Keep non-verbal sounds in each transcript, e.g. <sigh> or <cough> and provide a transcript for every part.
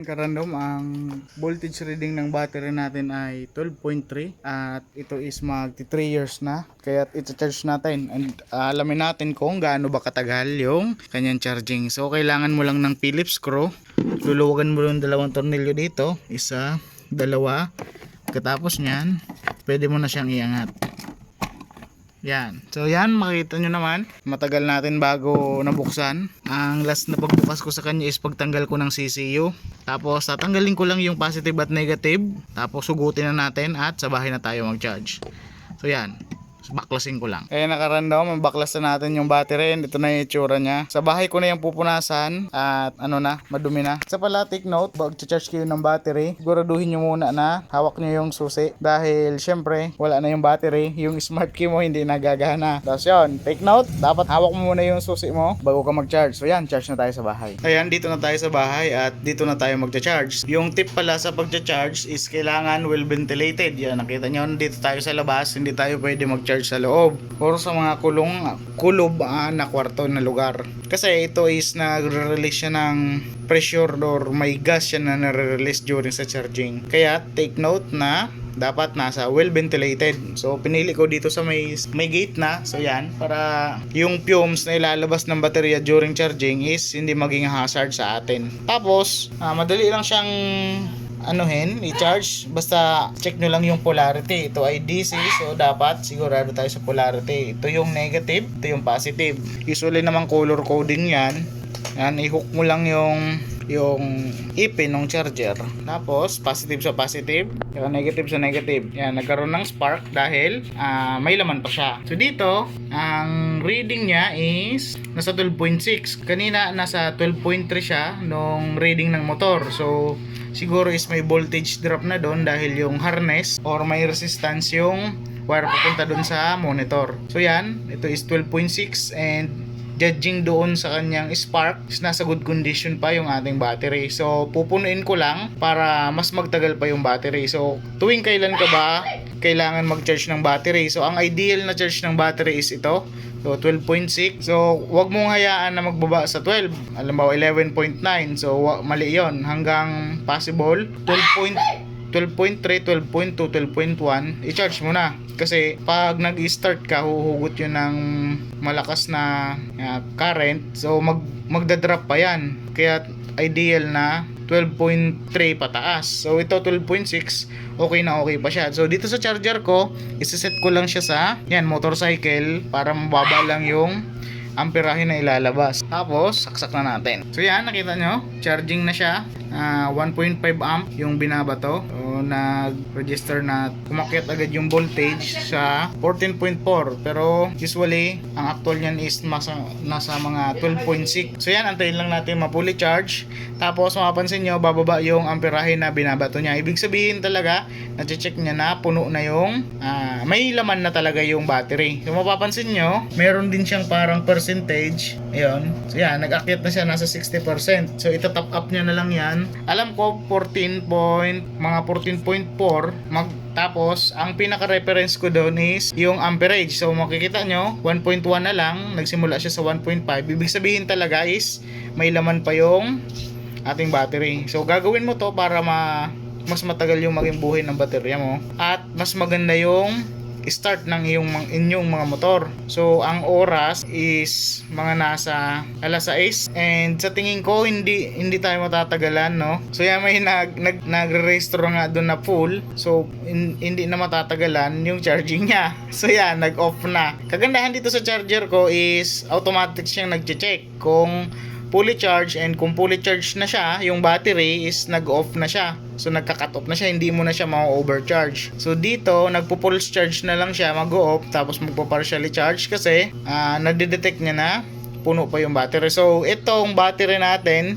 Karandom, ang voltage reading ng battery natin ay 12.3 at ito is mag 3 years na kaya ito-charge natin and ah, alamin natin kung gaano ba katagal yung kanyang charging. So kailangan mo lang ng Phillips screw, luluwagan mo yung dalawang tornilyo dito, isa, dalawa, katapos nyan, pwede mo na siyang iangat. Yan. So yan, makita nyo naman. Matagal natin bago nabuksan. Ang last na pagbukas ko sa kanya is pagtanggal ko ng CCU. Tapos tatanggalin ko lang yung positive at negative. Tapos sugutin na natin at sa bahay na tayo mag-charge. So yan. Baklasin ko lang. Kaya nakarandom, mabaklas na natin yung battery and ito na yung itsura niya. Sa bahay ko na yung pupunasan at ano na, madumi na. Sa pala, take note, pag charge kayo ng battery, siguraduhin nyo muna na hawak nyo yung susi. Dahil syempre, wala na yung battery, yung smart key mo hindi nagagana. Tapos yun, take note, dapat hawak mo muna yung susi mo bago ka mag-charge. So yan, charge na tayo sa bahay. Ayan, dito na tayo sa bahay at dito na tayo mag-charge. Yung tip pala sa pag-charge is kailangan well ventilated. Yan, nakita nyo, dito tayo sa labas, hindi tayo pwede mag-charge sa loob or sa mga kulong kulob ah, na kwarto na lugar. Kasi ito is nagre-release siya ng pressure or may gas siya na nare-release during sa charging. Kaya take note na dapat nasa well ventilated. So pinili ko dito sa may may gate na. So yan para yung fumes na ilalabas ng baterya during charging is hindi maging hazard sa atin. Tapos ah, madali lang siyang anuhin, i-charge. Basta check nyo lang yung polarity. Ito ay DC, so dapat sigurado tayo sa polarity. Ito yung negative, ito yung positive. Usually naman color coding yan. Yan, i-hook mo lang yung yung ipin ng charger. Tapos, positive sa positive, saka negative sa negative. Yan, nagkaroon ng spark dahil ah, may laman pa siya. So, dito, ang reading niya is nasa 12.6. Kanina, nasa 12.3 siya nung reading ng motor. So, siguro is may voltage drop na doon dahil yung harness or may resistance yung wire papunta doon sa monitor. So, yan, ito is 12.6 and judging doon sa kanyang spark is nasa good condition pa yung ating battery so pupunuin ko lang para mas magtagal pa yung battery so tuwing kailan ka ba kailangan mag-charge ng battery so ang ideal na charge ng battery is ito So 12.6. So wag mong hayaan na magbaba sa 12. Alam mo 11.9. So mali 'yon hanggang possible 12. 12.3, 12.2, 12.1, i-charge mo na. Kasi pag nag-start ka, huhugot yun ng malakas na uh, current. So mag magda-drop pa yan. Kaya ideal na 12.3 pataas. So ito 12.6, okay na okay pa siya. So dito sa charger ko, isa-set ko lang siya sa yan motorcycle para mababa lang yung amperahe na ilalabas. Tapos, saksak na natin. So yan, nakita nyo, charging na siya. Ah, 1.5 amp yung binabato. So, nag-register na kumakyat agad yung voltage sa 14.4. Pero usually, ang actual niyan is nasa, nasa mga 12.6. So yan, antayin lang natin mapuli charge. Tapos, mapapansin nyo, bababa yung amperahe na binabato niya. Ibig sabihin talaga, na-check niya na puno na yung ah, may laman na talaga yung battery. So mapapansin nyo, meron din siyang parang percentage. Ayun. So yan, nag-akyat na siya nasa 60%. So ita-top up niya na lang yan. Alam ko 14 point, mga 14.4 mag tapos, ang pinaka-reference ko doon is yung amperage. So, makikita nyo, 1.1 na lang, nagsimula siya sa 1.5. Ibig sabihin talaga is, may laman pa yung ating battery. So, gagawin mo to para ma mas matagal yung maging buhay ng baterya mo at mas maganda yung start ng iyong inyong mga motor. So ang oras is mga nasa alas 6 and sa tingin ko hindi hindi tayo matatagalan no. So yan may nag nag nagre-register nga doon na full. So hin- hindi na matatagalan yung charging niya. <laughs> So yan nag-off na. Kagandahan dito sa charger ko is automatic siyang nagche-check kung fully charged and kung fully charged na siya, yung battery is nag-off na siya. So nagka-cut off na siya, hindi mo na siya ma-overcharge. So dito, nagpo-pulse charge na lang siya, mag-off tapos magpo-partially charge kasi ah nadidetect niya na puno pa yung battery. So itong battery natin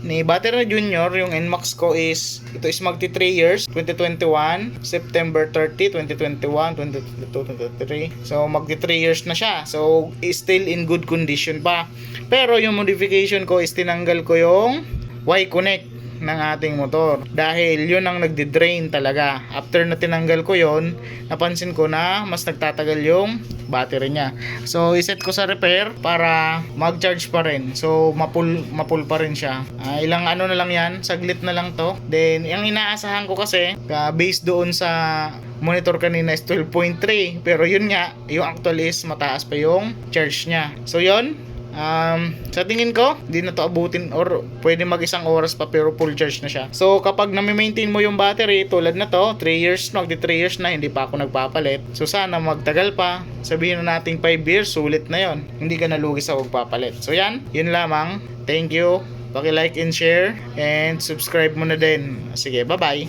ni Battery Junior, yung NMAX ko is, ito is magti 3 years, 2021, September 30, 2021, 2022, 2023. So, magti 3 years na siya. So, still in good condition pa. Pero, yung modification ko is tinanggal ko yung Y-Connect. Ng ating motor. Dahil yun ang nagdi-drain talaga. After na tinanggal ko yon napansin ko na mas nagtatagal yung battery niya. So, iset ko sa repair para mag-charge pa rin. So, mapul, mapul pa rin siya. Ah, ilang ano na lang yan, saglit na lang to. Then, yung inaasahan ko kasi, ah, based doon sa monitor kanina is 12.3. Pero yun nga, yung actual is mataas pa yung charge niya. So, yun. Um, sa tingin ko, di na to abutin or pwede mag isang oras pa pero full charge na siya. So kapag nami-maintain mo yung battery tulad na to, 3 years na, 3 years na hindi pa ako nagpapalit. So sana magtagal pa. Sabihin na nating 5 years, sulit na yon. Hindi ka nalugi sa pagpapalit. So yan, yun lamang. Thank you. Paki-like and share and subscribe mo na din. Sige, bye-bye.